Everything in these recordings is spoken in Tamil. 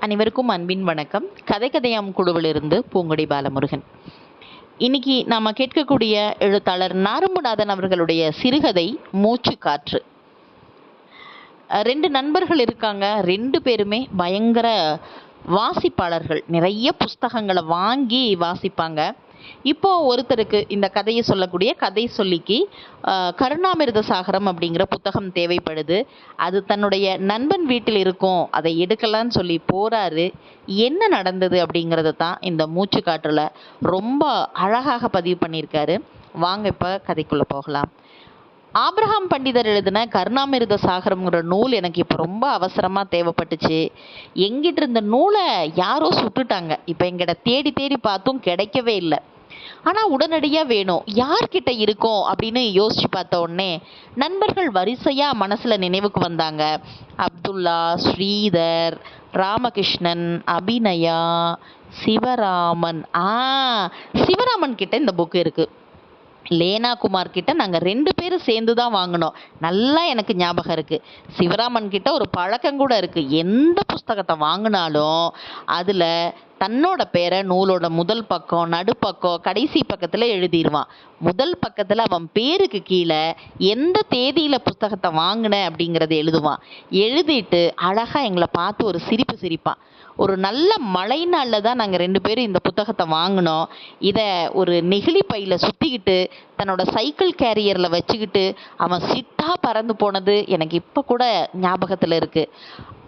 அனைவருக்கும் அன்பின் வணக்கம். கதை கதையாம் குழுவிலிருந்து பூங்குடி பாலமுருகன். இன்னைக்கு நாம் கேட்கக்கூடிய எழுத்தாளர் நாரும்புநாதன் அவர்களுடைய சிறுகதை மூச்சு காற்று. ரெண்டு நண்பர்கள் இருக்காங்க. ரெண்டு பேருமே பயங்கர வாசிப்பாளர்கள். நிறைய புஸ்தகங்களை வாங்கி வாசிப்பாங்க. இப்போ ஒருத்தருக்கு இந்த கதையை சொல்லக்கூடிய கதை சொல்லிக்கு கருணாமிரத கருணாமிர்த சாகரம் அப்படிங்கிற புத்தகம் தேவைப்படுது. அது தன்னுடைய நண்பன் வீட்டில் இருக்கும் அதை எடுக்கலான்னு சொல்லி போறாரு. என்ன நடந்தது அப்படிங்கிறத தான் இந்த மூச்சு காற்றுல ரொம்ப அழகாக பதிவு பண்ணியிருக்காரு. வாங்க இப்போ கதைக்குள்ளே போகலாம். ஆப்ரஹாம் பண்டிதர் எழுதின கருணாமிருத சாகரம்ங்கிற நூல் எனக்கு இப்போ ரொம்ப அவசரமாக தேவைப்பட்டுச்சு. எங்கிட்ட இருந்த நூலை யாரோ சுட்டுட்டாங்க. இப்போ எங்கிட்ட தேடி தேடி பார்த்தும் கிடைக்கவே இல்லை. ஆனால் உடனடியாக வேணும். யார்கிட்ட இருக்கோம் அப்படின்னு யோசிச்சு பார்த்த உடனே நண்பர்கள் வரிசையாக மனசில் நினைவுக்கு வந்தாங்க. அப்துல்லா ஸ்ரீதர் ராமகிருஷ்ணன் அபிநயா சிவராமன். ஆ சிவராமன் கிட்ட இந்த புக் இருக்குது லேனா குமார் கிட்ட நாங்கள் ரெண்டு பேரும் சேர்ந்து தான் வாங்கினோம். நல்லா எனக்கு ஞாபகம் இருக்குது சிவராமன் கிட்ட ஒரு பழக்கம் கூட இருக்குது எந்த புஸ்தகத்தை வாங்கினாலும் அதில் தன்னோட பேரை நூலோட முதல் பக்கம் நடுப்பக்கம் கடைசி பக்கத்தில் எழுதிடுவான் முதல் பக்கத்தில் அவன் பேருக்கு கீழே எந்த தேதியில் புஸ்தகத்தை வாங்கின அப்படிங்கிறத எழுதுவான். எழுதிட்டு அழகாக எங்களை பார்த்து ஒரு சிரிப்பு சிரிப்பான். ஒரு நல்ல மழை நாளில் தான் நாங்கள் ரெண்டு பேரும் இந்த புத்தகத்தை வாங்கினோம். இதை ஒரு நெகிழி பையில் சுற்றிக்கிட்டு தன்னோட சைக்கிள் கேரியரில் வச்சுக்கிட்டு அவன் சித்தா பறந்து போனது எனக்கு இப்போ கூட ஞாபகத்தில் இருக்குது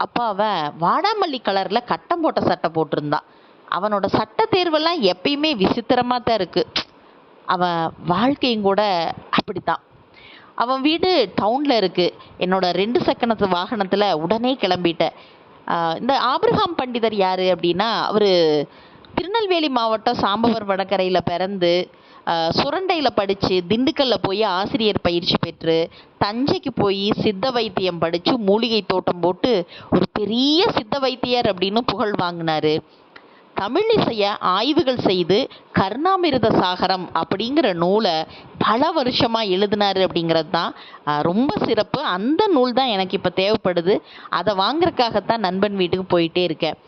அப்போ அவன் வாடாமல்லி கலரில் கட்டம் போட்ட சட்டை போட்டிருந்தான் அவனோட சட்ட தேர்வெல்லாம் எப்பயுமே விசித்திரமாக தான் இருக்குது அவன் வாழ்க்கையும் கூட அப்படித்தான். அவன் வீடு டவுனில் இருக்குது என்னோட ரெண்டு சக்கனத்து வாகனத்தில் உடனே கிளம்பிட்டேன். இந்த ஆபிரகாம் பண்டிதர் யார் அப்படின்னா அவர் திருநெல்வேலி மாவட்டம் சாம்பவர் வடகரையில் பிறந்து சுரண்டையில் படித்து திண்டுக்கல்லில் போய் ஆசிரியர் பயிற்சி பெற்று தஞ்சைக்கு போய் சித்த வைத்தியம் படித்து மூலிகை தோட்டம் போட்டு ஒரு பெரிய சித்த வைத்தியர் அப்படின்னு புகழ் வாங்கினாரு. தமிழிசைய ஆய்வுகள் செய்து கருணாமிர்த சாகரம் அப்படிங்கிற நூலை பல வருஷமாக எழுதினாரு அப்படிங்கிறது தான் ரொம்ப சிறப்பு. அந்த நூல் தான் எனக்கு இப்போ தேவைப்படுது. அதை வாங்குறதுக்காகத்தான் நண்பன் வீட்டுக்கு போயிட்டே இருக்கேன்.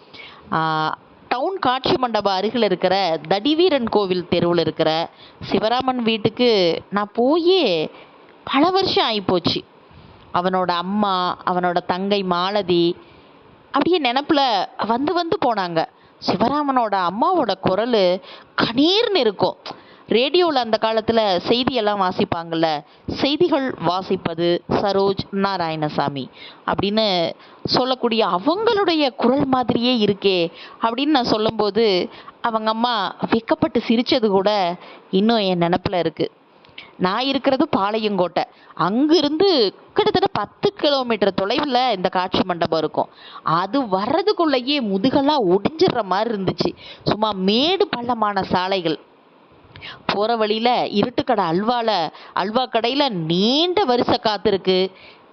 டவுன் காட்சி மண்டபம் அருகில் இருக்கிற தடிவீரன் கோவில் தெருவில் இருக்கிற சிவராமன் வீட்டுக்கு நான் போய் பல வருஷம் ஆகிப்போச்சு அவனோட அம்மா அவனோட தங்கை மாலதி அப்படியே நினப்பில் வந்து வந்து போனாங்க. சிவராமனோட அம்மாவோட குரல் கணீர்னு இருக்கும். ரேடியோவில் அந்த காலத்தில் செய்தியெல்லாம் வாசிப்பாங்கள்ல செய்திகள் வாசிப்பது சரோஜ் நாராயணசாமி அப்படின்னு சொல்லக்கூடிய அவங்களுடைய குரல் மாதிரியே இருக்கே அப்படின்னு நான் சொல்லும்போது அவங்க அம்மா வெக்கப்பட்டு சிரித்தது கூட இன்னும் என் நினப்பில் இருக்குது நான் இருக்கிறது பாளையங்கோட்டை. அங்கிருந்து கிட்டத்தட்ட பத்து கிலோமீட்டர் தொலைவில் இந்த காட்சி மண்டபம் இருக்கும். அது வர்றதுக்குள்ளேயே முதுகெல்லாம் ஒடிஞ்சிடுற மாதிரி இருந்துச்சு. சும்மா மேடு பள்ளமான சாலைகள். போகிற வழியில் இருட்டுக்கடை அல்வால அல்வா கடையில் நீண்ட வரிசை காத்திருக்கு.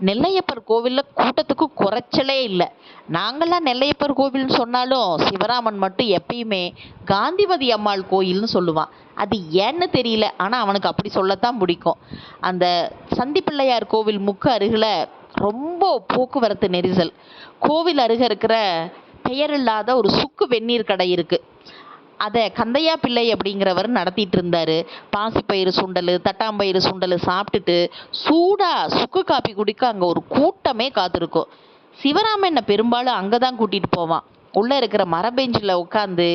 நெல்லையப்பர் கோவிலில் கூட்டத்துக்கு குறைச்சலே இல்லை. நாங்கள்லாம் நெல்லையப்பர் கோவில்னு சொன்னாலும் சிவராமன் மட்டும் எப்பயுமே காந்திமதி அம்மாள் கோயில்னு சொல்லுவான். அது ஏன்னு தெரியல. ஆனால் அவனுக்கு அப்படி சொல்லத்தான் பிடிக்கும். அந்த சந்திப்பிள்ளையார் கோவில் முக்கு அருகில் ரொம்ப போக்குவரத்து நெரிசல். கோவில் அருகே இருக்கிற பெயரில்லாத ஒரு சுக்கு வெந்நீர் கடை இருக்குது அதை கந்தையா பிள்ளை அப்படிங்கிறவர் நடத்திட்டு இருந்தாரு. பாசிப்பயிறு சுண்டல் தட்டாம்பயிறு சுண்டல் சாப்பிட்டுட்டு சூடா சுக்கு காப்பி குடிக்க அங்கே ஒரு கூட்டமே காத்திருக்கும். சிவராமனை என்னை பெரும்பாலும் அங்கே தான் கூட்டிகிட்டு போவான். உள்ளே இருக்கிற மரபெஞ்சில் உட்காந்து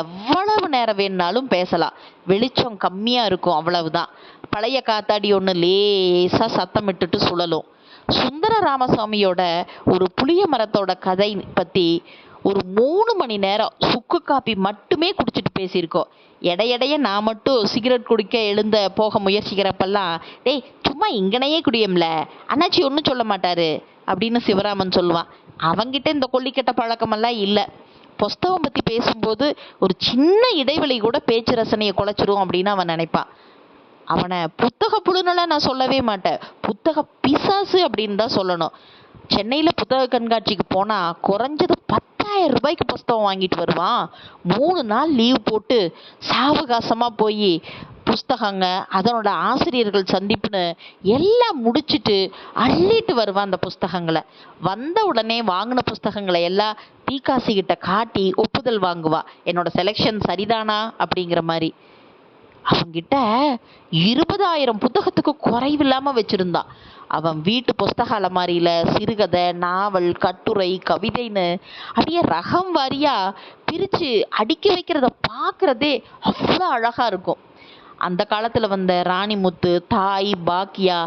எவ்வளவு நேரம் வேணுனாலும் பேசலாம். வெளிச்சம் கம்மியாக இருக்கும் அவ்வளவுதான். பழைய காத்தாடி ஒன்று லேசாக சத்தமிட்டுட்டு சுழலும். சுந்தர ராமசாமியோட ஒரு புளிய மரத்தோட கதை பற்றி ஒரு மூணு மணி நேரம் சுக்கு காப்பி மட்டுமே குடிச்சிட்டு பேசியிருக்கோம். இடையிடைய நான் மட்டும் சிகரெட் குடிக்க எழுந்த போக முயற்சிக்கிறப்பெல்லாம் டேய் சும்மா இங்கனையே குடியும்ல அண்ணாச்சி ஒன்றும் சொல்ல மாட்டாரு அப்படின்னு சிவராமன் சொல்லுவான். அவங்கிட்ட இந்த கொல்லிக்கட்ட பழக்கமெல்லாம் இல்லை. புஸ்தகம் பற்றி பேசும்போது ஒரு சின்ன இடைவெளி கூட பேச்சு ரசனையை குலைச்சிரும் அப்படின்னு அவன் நினைப்பான். அவனை புத்தக புழுனெல்லாம் நான் சொல்லவே மாட்டேன். புத்தக பிசாசு அப்படின்னு தான் சொல்லணும். சென்னையில் புத்தக கண்காட்சிக்கு போனால் குறைஞ்சது பத்தாயிரம் ரூபாய்க்கு புஸ்தகம் வாங்கிட்டு வருவான். மூணு நாள் லீவ் போட்டு சாவகாசமாக போய் புஸ்தகங்க அதனோட ஆசிரியர்கள் சந்திப்புன்னு எல்லாம் முடிச்சுட்டு அள்ளிட்டு வருவான் அந்த புஸ்தகங்களை. வந்த உடனே வாங்கின புஸ்தகங்களை எல்லாம் தீக்காசி கிட்ட காட்டி ஒப்புதல் வாங்குவா. என்னோட செலெக்ஷன் சரிதானா? அப்படிங்கிற மாதிரி. அவங்கிட்ட இருபதாயிரம் புத்தகத்துக்கு குறைவில்லாமல் வச்சுருந்தான் அவன் வீட்டு புஸ்தக அலமாரியில் சிறுகதை நாவல் கட்டுரை கவிதைன்னு அப்படியே ரகம் வாரியாக பிரித்து அடுக்கி வைக்கிறத பார்க்குறதே அவ்வளோ அழகாக இருக்கும். அந்த காலத்தில் வந்த ராணிமுத்து தாய் பாக்கியா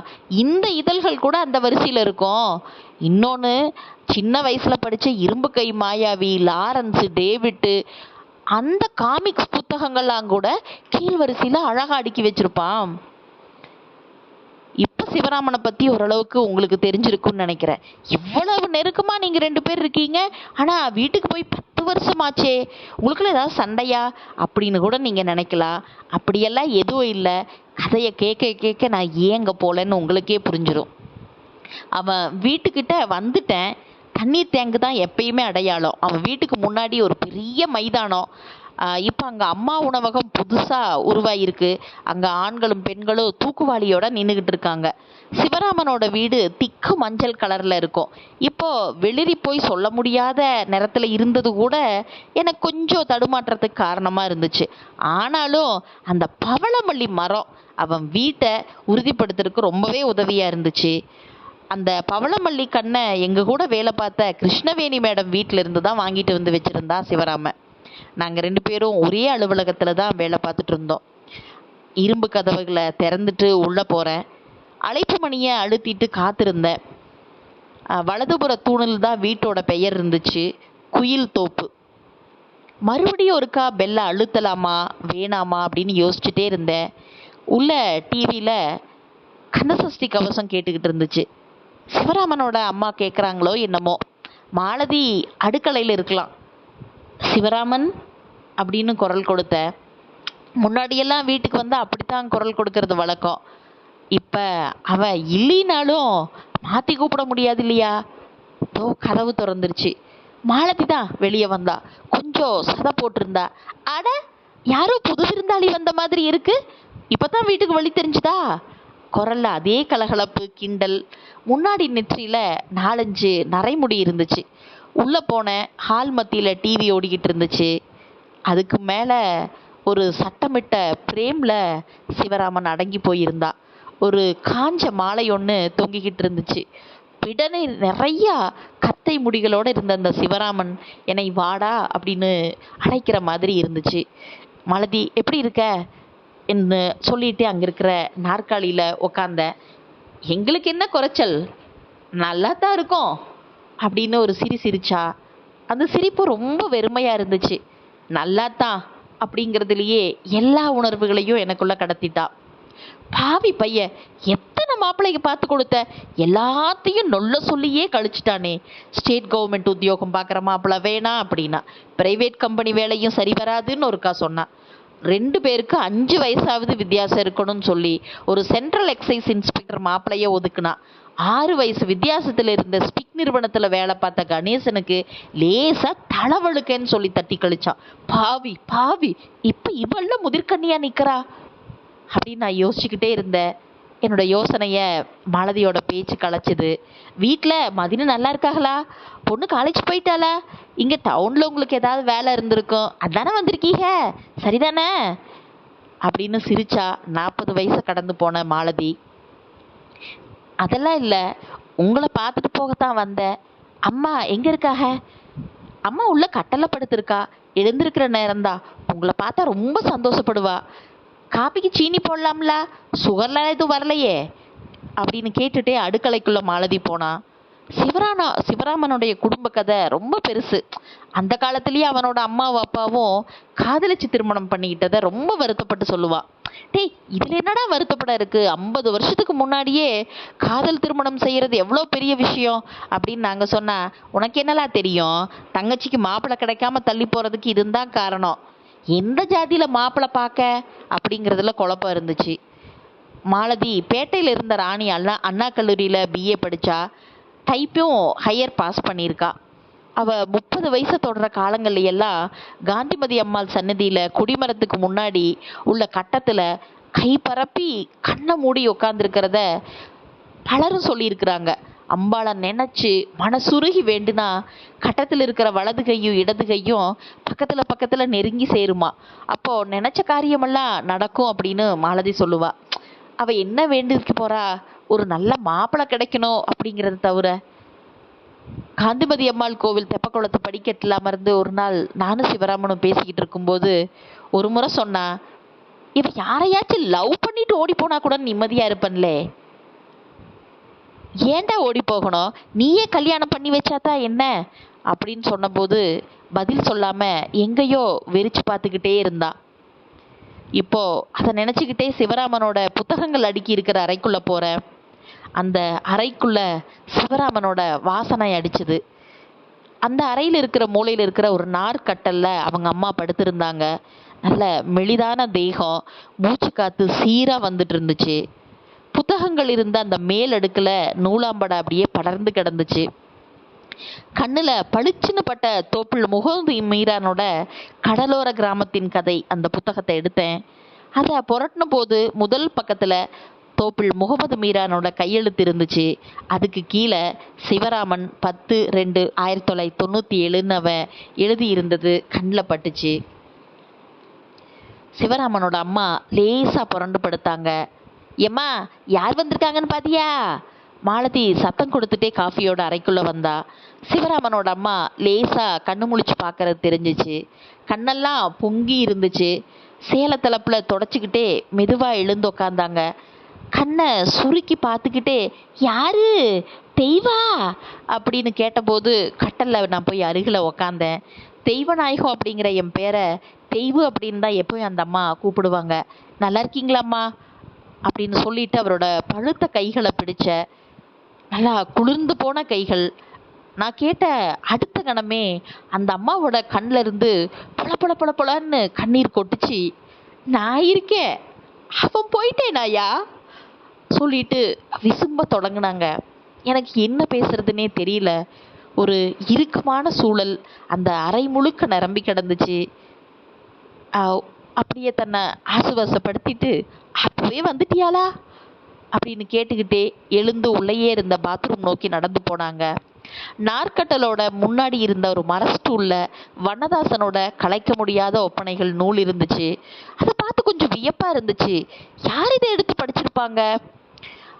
இந்த இதழ்கள் கூட அந்த வரிசையில் இருக்கும். இன்னொன்று சின்ன வயசில் படித்த இரும்பு கை மாயாவி லாரன்ஸு டேவிட்டு அந்த காமிக்ஸ் புத்தகங்கள்லாம் கூட கீழ் அழகாக அடுக்கி வச்சுருப்பான் இப்போ சிவராமனை பற்றி ஓரளவுக்கு உங்களுக்கு தெரிஞ்சிருக்கும்னு நினைக்கிறேன். இவ்வளவு நெருக்கமாக நீங்கள் ரெண்டு பேர் இருக்கீங்க. ஆனால் வீட்டுக்கு போய் பத்து வருஷமாச்சே. உங்களுக்குள்ள ஏதாவது சண்டையா? அப்படின்னு கூட நீங்கள் நினைக்கலாம். அப்படியெல்லாம் எதுவும் இல்லை. கதையை கேட்க கேட்க நான் ஏங்க போகலன்னு உங்களுக்கே புரிஞ்சிடும் அவன் வீட்டுக்கிட்ட வந்துட்டேன். தண்ணீர் தேங்கு தான் எப்பயுமே அடையாளம். அவன் வீட்டுக்கு முன்னாடி ஒரு பெரிய மைதானம். இப்போ அங்கே அம்மா உணவகம் புதுசாக உருவாயிருக்கு. அங்கே ஆண்களும் பெண்களும் தூக்குவாளியோட நின்றுக்கிட்டு இருக்காங்க. சிவராமனோட வீடு திக்கு மஞ்சள் கலரில் இருக்கும். இப்போது வெளிரி போய் சொல்ல முடியாத நிறத்தில் இருந்தது கூட எனக்கு கொஞ்சம் தடுமாற்றத்துக்கு காரணமாக இருந்துச்சு. ஆனாலும் அந்த பவளமல்லி மரம் அவன் வீட்டை உறுதிப்படுத்துறதுக்கு ரொம்பவே உதவியாக இருந்துச்சு. அந்த பவளமல்லி கண்ணை எங்கள் கூட வேலை பார்த்த கிருஷ்ணவேணி மேடம் வீட்டில் இருந்து தான் வாங்கிட்டு வந்து வச்சுருந்தா சிவராம. நாங்கள் ரெண்டு பேரும் ஒரே அலுவலகத்தில் தான் வேலை பார்த்துட்டு இருந்தோம். இரும்பு கதவுகளை திறந்துட்டு உள்ளே போகிறேன் அழைப்பு மணியை அழுத்திட்டு காத்திருந்தேன். வலதுபுற தூணில் தான் வீட்டோட பெயர் இருந்துச்சு குயில் தோப்பு. மறுபடியும் ஒருக்கா பெல்லை அழுத்தலாமா வேணாமா அப்படின்னு யோசிச்சுட்டே இருந்தேன். உள்ள டிவியில் கந்தசஷ்டி கவசம் கேட்டுக்கிட்டு இருந்துச்சு. சிவராமனோட அம்மா கேட்குறாங்களோ என்னமோ. மாலதி அடுக்கலையில் இருக்கலாம். சிவராமன் அப்படின்னு குரல் கொடுத்த. முன்னாடியெல்லாம் வீட்டுக்கு வந்து அப்படித்தான் குரல் கொடுக்கறது வழக்கம். இப்போ அவ இல்லைனாலும் மாற்றி கூப்பிட முடியாது இல்லையா? தோ கதவு திறந்துருச்சு. மாலதி தான் வெளியே வந்தா. கொஞ்சம் சதை போட்டிருந்தா. அட யாரோ புது விருந்தாளி வந்த மாதிரி இருக்கு. இப்பதான் வீட்டுக்கு வழி தெரிஞ்சுதா? குரல்ல அதே கலகலப்பு கிண்டல். முன்னாடி நெற்றியில் நாலஞ்சு நரைமுடி இருந்துச்சு. உள்ளே போன ஹால் மத்தியில் டிவி ஓடிக்கிட்டு இருந்துச்சு. அதுக்கு மேலே ஒரு சட்டமிட்ட பிரேமில் சிவராமன் அடங்கி போயிருந்தா. ஒரு காஞ்ச மாலை ஒன்று தொங்கிக்கிட்டு இருந்துச்சு. பிடனை நிறையா கத்தை முடிகளோடு இருந்த அந்த சிவராமன் என்னை வாடா அப்படின்னு அழைக்கிற மாதிரி இருந்துச்சு. மலதி எப்படி இருக்க? என்று சொல்லிட்டு அங்கே இருக்கிற நாற்காலியில் உக்காந்தேன் எங்களுக்கு என்ன குறைச்சல்? நல்லா தான் இருக்கும் அப்படின்னு ஒரு சிரி சிரிச்சா. அந்த சிரிப்பு ரொம்ப வெறுமையாக இருந்துச்சு. நல்லா தான் அப்படிங்கிறதுலையே எல்லா உணர்வுகளையும் எனக்குள்ளே கடத்திட்டா. பாவி பையன் எத்தனை மாப்பிள்ளைக்கு பார்த்து கொடுத்த? எல்லாத்தையும் நொல்ல சொல்லியே கழிச்சிட்டானே. ஸ்டேட் கவர்மெண்ட் உத்தியோகம் பார்க்குற மாப்பிள்ளை வேணாம் அப்படின்னா பிரைவேட் கம்பெனி வேலையும் சரி வராதுன்னு ஒருக்கா சொன்னான். ரெண்டு பேருக்கு அஞ்சு வயசாவது வித்தியாசம் இருக்கணும்னு சொல்லி ஒரு சென்ட்ரல் எக்ஸைஸ் இன்ஸ்பெக்டர் மாப்பிள்ளைய ஒதுக்குனா ஆறு வயசு வித்தியாசத்தில் இருந்த ஸ்பிக் நிறுவனத்தில் வேலை பார்த்த கணேசனுக்கு லேசாக தளவழுக்கன்னு சொல்லி தட்டி கழிச்சான். பாவி பாவி இப்போ இவள்ல முதிர்கண்ணியாக நிற்கிறா அப்படின்னு நான் யோசிச்சுக்கிட்டே இருந்தேன். என்னோட யோசனையை மாலதியோட பேச்சு கலைச்சிது. வீட்டில் மதினு நல்லா இருக்காங்களா பொண்ணு காலேஜ் போயிட்டாளா? இங்கே டவுனில் உங்களுக்கு ஏதாவது வேலை இருந்திருக்கும். அதானே வந்திருக்கீங்க? சரிதானே? அப்படின்னு சிரிச்சா நாற்பது வயசு கடந்து போன மாலதி. அதெல்லாம் இல்லை உங்களை பார்த்துட்டு போகத்தான் வந்தேன். அம்மா எங்கே இருக்காக? அம்மா உள்ள கட்டளை படுத்திருக்கா எழுந்திருக்கிற நேரம்தான். உங்களை பார்த்தா ரொம்ப சந்தோஷப்படுவா. காப்பிக்கு சீனி போடலாம்ல? சுகர்லாம் எதுவும் வரலையே. அப்படின்னு கேட்டுட்டே அடுக்கலைக்குள்ள மாலதி போனா. சிவரானா சிவராமனுடைய குடும்ப கதை ரொம்ப பெருசு. அந்த காலத்துலேயே அவனோட அம்மாவும் அப்பாவும் காதலிச்சு திருமணம் பண்ணிக்கிட்டதை ரொம்ப வருத்தப்பட்டு சொல்லுவாள் டேய் இதில் என்னடா வருத்தப்பட இருக்கு? ஐம்பது வருஷத்துக்கு முன்னாடியே காதல் திருமணம் செய்யறது எவ்வளோ பெரிய விஷயம்? அப்படின்னு நாங்கள் சொன்னால் உனக்கு என்னலாம் தெரியும்? தங்கச்சிக்கு மாப்பிள்ளை கிடைக்காம தள்ளி போகிறதுக்கு இதுதான் காரணம். எந்த ஜாதியில் மாப்பிள்ளை பார்க்க அப்படிங்கிறதுல குழப்பம் இருந்துச்சு. மாலதி பேட்டையில் இருந்த ராணி அண்ணா அண்ணா கல்லூரியில் பிஏ படித்தா டைப்பும் ஹையர் பாஸ் பண்ணியிருக்கா. அவள் முப்பது வயசை தொடர காலங்கள்ல எல்லாம் காந்திமதி அம்மாள் சன்னதியில் குடிமரத்துக்கு முன்னாடி உள்ள கட்டத்தில் கை பரப்பி கண்ணை மூடி உட்காந்துருக்கிறத பலரும் சொல்லியிருக்கிறாங்க. அம்பாளை நினச்சி மனசுருகி வேண்டுனா கட்டத்தில் இருக்கிற வலது கையும் இடது கையும் பக்கத்தில் பக்கத்தில் நெருங்கி சேருமா. அப்போ நினச்ச காரியமெல்லாம் நடக்கும் அப்படின்னு மாலதி சொல்லுவா. அவ என்ன வேண்டிக்க போறா? ஒரு நல்ல மாப்பிள்ளை கிடைக்கணும் அப்படிங்கறத தவிர. காந்திமதி அம்மாள் கோவில் தெப்பக்குளத்து படிக்கட்டில் அமர்ந்து ஒரு நாள் நானும் சிவராமனும் பேசிக்கிட்டு இருக்கும்போது ஒரு முறை சொன்னா இவ யாரையாச்சும் லவ் பண்ணிட்டு ஓடி போனா கூட நிம்மதியா இருப்பன்லே. ஏன்டா ஓடி போகணும்? நீயே கல்யாணம் பண்ணி வச்சாதா என்ன? அப்படின்னு சொன்னபோது பதில் சொல்லாம எங்கேயோ வெறிச்சு பார்த்துக்கிட்டே இருந்தா. இப்போ அதை நினச்சிக்கிட்டே சிவராமனோட புத்தகங்கள் அடுக்கி இருக்கிற அறைக்குள்ள போறேன் அந்த அறைக்குள்ள சிவராமனோட வாசனை அடிச்சுது. அந்த அறையில் இருக்கிற மூலையில் இருக்கிற ஒரு நார்க்கட்டல்ல அவங்க அம்மா படுத்திருந்தாங்க. நல்ல மெலிதான தேகம் மூச்சு காத்து சீராக வந்துட்டு இருந்துச்சு. புத்தகங்கள் இருந்த அந்த மேல் அடுக்கில் நூலாம்படை அப்படியே படர்ந்து கிடந்துச்சு. கண்ணில் பளிச்சுன்னு பட்ட தோப்பில் முகமது மீரானோட கடலோர கிராமத்தின் கதை அந்த புத்தகத்தை எடுத்தேன். அதை புரட்டின போது முதல் பக்கத்தில் தோப்பில் முகமது மீரானோட கையெழுத்து இருந்துச்சு. அதுக்கு கீழே சிவராமன் பத்து ரெண்டு ஆயிரத்தி தொள்ளாயிரத்தி தொண்ணூற்றி ஏழுன்னு அவன் எழுதியிருந்தது கண்ணில் பட்டுச்சு. சிவராமனோட அம்மா லேசாக புரண்டு படுத்தாங்க. ஏம்மா யார் வந்திருக்காங்கன்னு பாத்தியா? மாலதி சத்தம் கொடுத்துட்டே காஃபியோட அறைக்குள்ள வந்தா. சிவராமனோட அம்மா லேசா கண்ணு முழிச்சு பார்க்கறது தெரிஞ்சிச்சு. கண்ணெல்லாம் பொங்கி இருந்துச்சு. சேலத்தலப்புல தொடச்சிக்கிட்டே மெதுவா எழுந்து உக்காந்தாங்க. கண்ணை சுருக்கி பார்த்துக்கிட்டே யாரு? தெய்வா? அப்படின்னு கேட்டபோது கட்டலில் நான் போய் அருகில் உக்காந்தேன். தெய்வநாயகம் அப்படிங்கிற என் பேரை தெய்வு அப்படின்னு தான் எப்பவும் அந்த அம்மா கூப்பிடுவாங்க. நல்லா இருக்கீங்களாம்மா? அப்படின்னு சொல்லிட்டு அவரோட பழுத்த கைகளை பிடிச்ச நல்லா குளிர்ந்து போன கைகள். நான் கேட்ட அடுத்த கணமே அந்த அம்மாவோட கண்ணில் இருந்து பொல பொல பொல பொலன்னு கண்ணீர் கொட்டுச்சு. நான் இருக்கேன். அவன் போயிட்டேனாயா சொல்லிட்டு விசும்ப தொடங்கினாங்க. எனக்கு என்ன பேசுறதுனே தெரியல. ஒரு இறுக்கமான சூழல். அந்த அறை முழுக்க நிரம்பி கிடந்துச்சு. அப்படியே தன்னை ஆசுவாசப்படுத்திட்டு அப்பவே வந்துட்டியாளா? அப்படின்னு கேட்டுக்கிட்டே எழுந்து உள்ளேயே இருந்த பாத்ரூம் நோக்கி நடந்து போனாங்க. நாற்கட்டலோட முன்னாடி இருந்த ஒரு மர ஸ்டூல்ல வண்ணதாசனோட கலைக்க முடியாத ஒப்பனைகள் நூல் இருந்துச்சு. அதை பார்த்து கொஞ்சம் வியப்பா இருந்துச்சு. யார் இதை எடுத்து படிச்சிருப்பாங்க?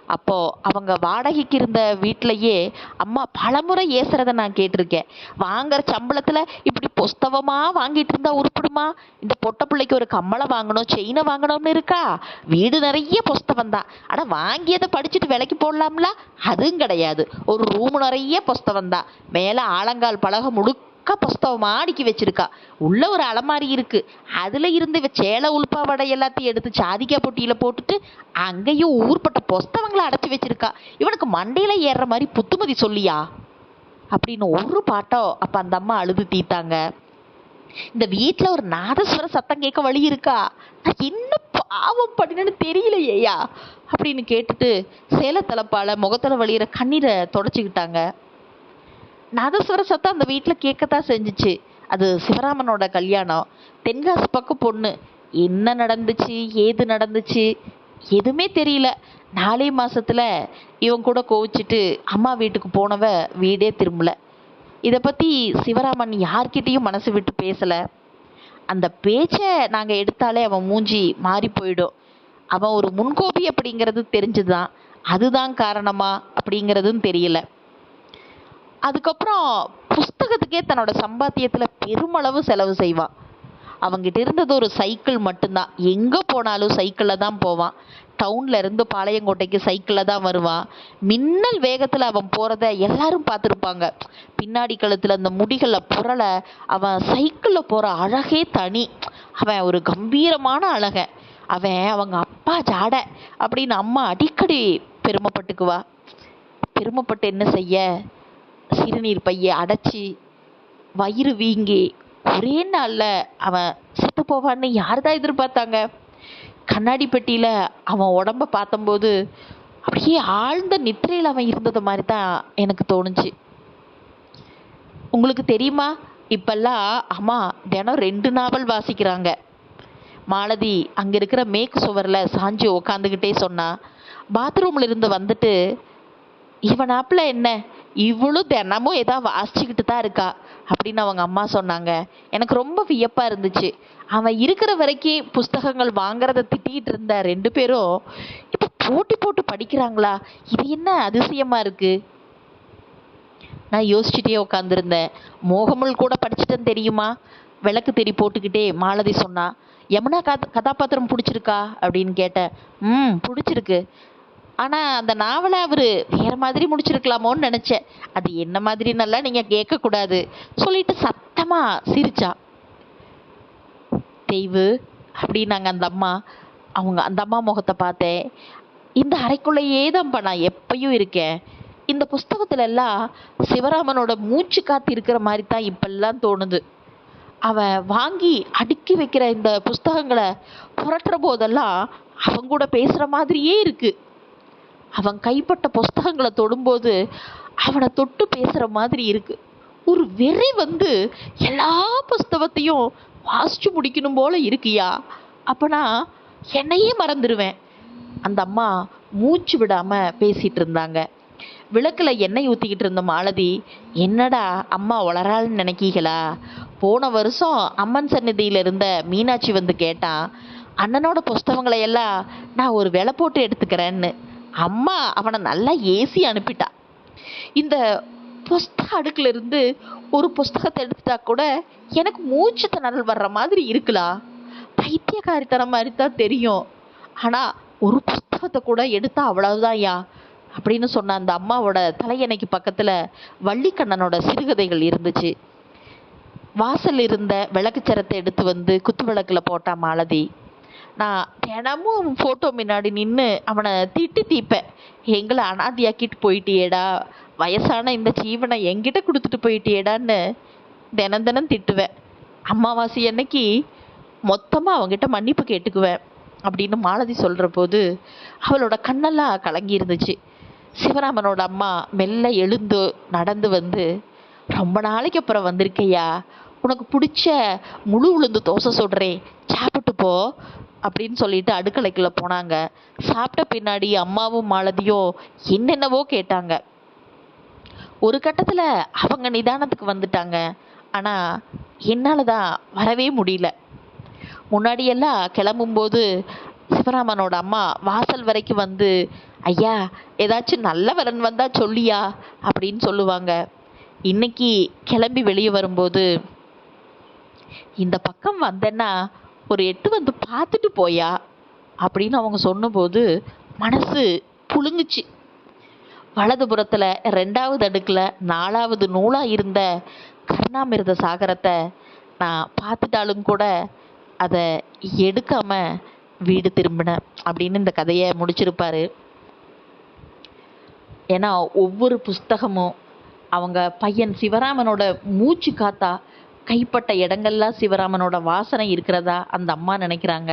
அப்போ அவங்க வாடகைக்கு இருந்த வீட்டிலையே அம்மா பலமுறை ஏசுறத நான் கேட்டிருக்கேன். வாங்குற சம்பளத்துல இப்படி புஸ்தகமா வாங்கிட்டு இருந்தா உருப்படுமா? இந்த பொட்ட பிள்ளைக்கு ஒரு கம்மலை வாங்கணும் செயினை வாங்கணும்னு இருக்கா? வீடு நிறைய புஸ்தகம் தான். ஆனா வாங்கியதை படிச்சுட்டு விலைக்கு போடலாம்ல? அதுவும் கிடையாது. ஒரு ரூம் நிறைய புஸ்தகம் தான். மேல ஆலங்கால் பலகை முழுக்க புஸ்தகமா அடுக்கி வச்சிருக்கா. உள்ள ஒரு அலமாரி இருக்கு. அதுல இருந்து இவ சேலை உள்பாவடை எல்லாத்தையும் எடுத்து சாதிக்கா பொட்டியில் போட்டுட்டு அங்கேயும் ஊர்பட்ட புஸ்தகங்களை அடைச்சி வச்சிருக்கா. இவனுக்கு மண்டையில ஏறுற மாதிரி புத்துமதி சொல்லியா? அப்படின்னு ஒரு பாட்டோ அப்ப அந்த அம்மா அழுது தீத்தாங்க இந்த வீட்டில் ஒரு நாதஸ்வர சத்தம் கேட்க வழி இருக்கா? நான் என்ன பாவம் பண்ணினேன்னு தெரியலையேயா அப்படின்னு கேட்டுட்டு சேலை தலைப்பால முகத்துல வழியிற கண்ணீரை தொடச்சிக்கிட்டாங்க. நாதஸ்வர சத்தம் அந்த வீட்டில் கேட்கத்தான் செஞ்சுச்சு. அது சிவராமனோட கல்யாணம். தென்காசி பக்கம் பொண்ணு. என்ன நடந்துச்சு? ஏது நடந்துச்சு? எதுவுமே தெரியல. நாலே மாசத்துல இவன் கூட கோவிச்சிட்டு அம்மா வீட்டுக்கு போனவ வீடே திரும்பல. இதை பத்தி சிவராமன் யார்கிட்டயும் மனசு விட்டு பேசல. அந்த பேச்சை நாங்கள் எடுத்தாலே அவன் மூஞ்சி மாறி போயிடும். அவன் ஒரு முன்கோபி அப்படிங்கிறது தெரிஞ்சுதான். அதுதான் காரணமா அப்படிங்கிறதும் தெரியல. அதுக்கப்புறம் புஸ்தகத்துக்கே தன்னோட சம்பாத்தியத்தில் பெருமளவு செலவு செய்வான் அவங்கிட்ட இருந்தது ஒரு சைக்கிள் மட்டும்தான். எங்கே போனாலும் சைக்கிளில் தான் போவான். டவுனில் இருந்து பாளையங்கோட்டைக்கு சைக்கிளில் தான் வருவான். மின்னல் வேகத்தில் அவன் போகிறத எல்லாரும் பார்த்துருப்பாங்க. பின்னாடி கழுத்தில் அந்த முடிகளை புரளை அவன் சைக்கிளில் போகிற அழகே தனி. அவன் ஒரு கம்பீரமான அழகன் அவன் அவங்க அப்பா ஜாட அப்படின்னு அம்மா அடிக்கடி பெருமைப்பட்டுக்குவா. பெருமைப்பட்டு என்ன செய்ய? சிறுநீர் பையை அடைச்சி வயிறு வீங்கி ஒரே நாளில் அவன் செத்து போவான்னு யாருதான் எதிர்பார்த்தாங்க? கண்ணாடி பெட்டியில் அவன் உடம்ப பார்த்தம்போது அப்படியே ஆழ்ந்த நித்திரையில் அவன் இருந்தது மாதிரி தான் எனக்கு தோணுச்சு. உங்களுக்கு தெரியுமா? இப்பெல்லாம் அம்மா தினம் ரெண்டு நாவல் வாசிக்கிறாங்க. மாலதி அங்கே இருக்கிற மேக்கு சுவரில் சாஞ்சு உக்காந்துக்கிட்டே சொன்னா பாத்ரூமில் இருந்து வந்துட்டு இவன் ஆப்பில் என்ன? இவளும் தினமும் ஏதாவது வாசிச்சுக்கிட்டு தான் இருக்கா அப்படின்னு அவங்க அம்மா சொன்னாங்க. எனக்கு ரொம்ப வியப்பாக இருந்துச்சு. அவன் இருக்கிற வரைக்கும் புஸ்தகங்கள் வாங்குறத திட்டிகிட்டு இருந்த ரெண்டு பேரும் இப்போ போட்டி போட்டு படிக்கிறாங்களா? இது என்ன அதிசயமாக இருக்குது நான் யோசிச்சுட்டே உட்காந்துருந்தேன் மோகமுல் கூட படிச்சுட்டேன்னு தெரியுமா? விளக்கு தெரி போட்டுக்கிட்டே மாலதி சொன்னா யமுனா கதாபாத்திரம் பிடிச்சிருக்கா? அப்படின்னு கேட்டேன். ம் பிடிச்சிருக்கு. ஆனால் அந்த நாவலை அவர் வேற மாதிரி முடிச்சிருக்கலாமோன்னு நினச்சேன். அது என்ன மாதிரின்னெல்லாம் நீங்கள் கேட்கக்கூடாது. சொல்லிட்டு சத்தமாக சிரிச்சா. தெய்வு அப்படின்னாங்க அந்த அம்மா. அவங்க அந்த அம்மா முகத்தை பார்த்தேன். இந்த அறைக்குள்ளேயே தான்ப்பா நான் எப்பயும் இருக்கேன். இந்த புஸ்தகத்துல எல்லாம் சிவராமனோட மூச்சு காத்து இருக்கிற மாதிரி தான் இப்பெல்லாம் தோணுது. அவன் வாங்கி அடுக்கி வைக்கிற இந்த புஸ்தகங்களை புரட்டுற போதெல்லாம் அவங்க கூட பேசுகிற மாதிரியே இருக்குது அவன் கைப்பட்ட புஸ்தகங்களை தொடும்போது அவனை தொட்டு பேசுகிற மாதிரி இருக்கு. ஒரு வெறி வந்து எல்லா புஸ்தகத்தையும் வாசிச்சு முடிக்கணும் போல இருக்கியா? அப்பனா என்னையே மறந்துடுவேன் அந்த அம்மா மூச்சு விடாம பேசிட்டு இருந்தாங்க. விளக்கில் எண்ணெய் ஊற்றிக்கிட்டு இருந்த மாலதி என்னடா அம்மா வளராள்னு நினைக்கீங்களா போன வருஷம் அம்மன் சந்நிதியில் இருந்த மீனாட்சி வந்து கேட்டான் அண்ணனோட புஸ்தகங்களை எல்லாம் நான் ஒரு விலை போட்டு எடுத்துக்கிறேன்னு. அம்மா அவனை நல்லா ஏசி அனுப்பிட்டா. இந்த புஸ்தக அடுக்கிலிருந்து ஒரு புஸ்தகத்தை எடுத்துட்டா கூட எனக்கு மூச்சு திணறல் வர்ற மாதிரி இருக்கலாம் பைத்தியகாரித்தனம் மாதிரி தான் தெரியும். ஆனால் ஒரு புஸ்தகத்தை கூட எடுத்தா அவ்வளவுதான்யா அப்படின்னு சொன்ன அந்த அம்மாவோட தலையணைக்கு பக்கத்தில் வள்ளிக்கண்ணனோட சிறுகதைகள் இருந்துச்சு. வாசல் இருந்த விளக்குச்சரத்தை எடுத்து வந்து குத்து விளக்குல போட்டா மாலதி நான் தினமும் ஃபோட்டோ முன்னாடி நின்று அவனை திட்டி தீப்பேன். எங்களை அனாதையாக்கிட்டு போயிட்டியேடா. வயசான இந்த ஜீவனை என்கிட்ட கொடுத்துட்டு போயிட்டியேடான்னு தினம் தினம் திட்டுவேன். அமாவாசை அன்னைக்கு மொத்தமாக அவங்ககிட்ட மன்னிப்பு கேட்டுக்குவேன் அப்படின்னு மாலதி சொல்கிற போது அவளோட கண்ணெல்லாம் கலங்கி இருந்துச்சு. சிவராமனோட அம்மா மெல்ல எழுந்து நடந்து வந்து ரொம்ப நாளைக்கு அப்புறம் வந்திருக்கையா? உனக்கு பிடிச்ச முழு உளுந்து தோசை சுடுறேன். சாப்பிட்டு போ. அப்படின்னு சொல்லிட்டு அடுக்கலைக்குள்ள போனாங்க. சாப்பிட்ட பின்னாடி அம்மாவும் மாலதியும் என்னென்னவோ கேட்டாங்க. ஒரு கட்டத்துல அவங்க நிதானத்துக்கு வந்துட்டாங்க. ஆனா என்னால் தான் வரவே முடியல. முன்னாடியெல்லாம் கிளம்பும்போது சிவராமனோட அம்மா வாசல் வரைக்கும் வந்து ஐயா ஏதாச்சும் நல்ல வரன் வந்தா சொல்லியா? அப்படின்னு சொல்லுவாங்க. இன்னைக்கு கிளம்பி வெளியே வரும்போது இந்த பக்கம் வந்தேன்னா ஒரு எட்டு வந்து பார்த்துட்டு போயா? அப்படின்னு அவங்க சொன்னபோது மனசு புழுங்குச்சு. வலதுபுறத்தில் ரெண்டாவது அடுக்கில் நாலாவது நூலாக இருந்த கருணாமிர்த சாகரத்தை நான் பார்த்துட்டாலும் கூட அதை எடுக்காமல் வீடு திரும்பினேன் அப்படின்னு இந்த கதையை முடிச்சிருப்பார். ஏன்னா ஒவ்வொரு புஸ்தகமும் அவங்க பையன் சிவராமனோட மூச்சு காத்தா கைப்பட்ட இடங்கள்லாம் சிவராமனோட வாசனை இருக்கிறதா அந்த அம்மா நினைக்கிறாங்க.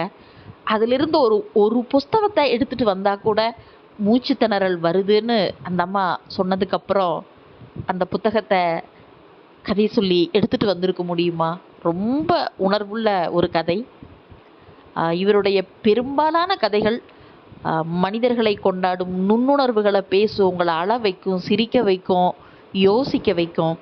அதிலிருந்து ஒரு ஒரு புஸ்தகத்தை எடுத்துட்டு வந்தா கூட மூச்சு திணறல் வருதுன்னு அந்த அம்மா சொன்னதுக்கப்புறம் அந்த புத்தகத்தை கதை சொல்லி எடுத்துட்டு வந்திருக்க முடியுமா? ரொம்ப உணர்வுள்ள ஒரு கதை. இவருடைய பெரும்பாலான கதைகள் மனிதர்களை கொண்டாடும் நுண்ணுணர்வுகளை பேசும் உங்களை அழ வைக்கும் சிரிக்க வைக்கும் யோசிக்க வைக்கும்.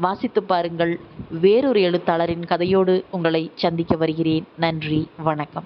வாசித்து பாருங்கள். வேறொரு எழுத்தாளரின் கதையோடு உங்களை சந்திக்க வருகிறேன். நன்றி. வணக்கம்.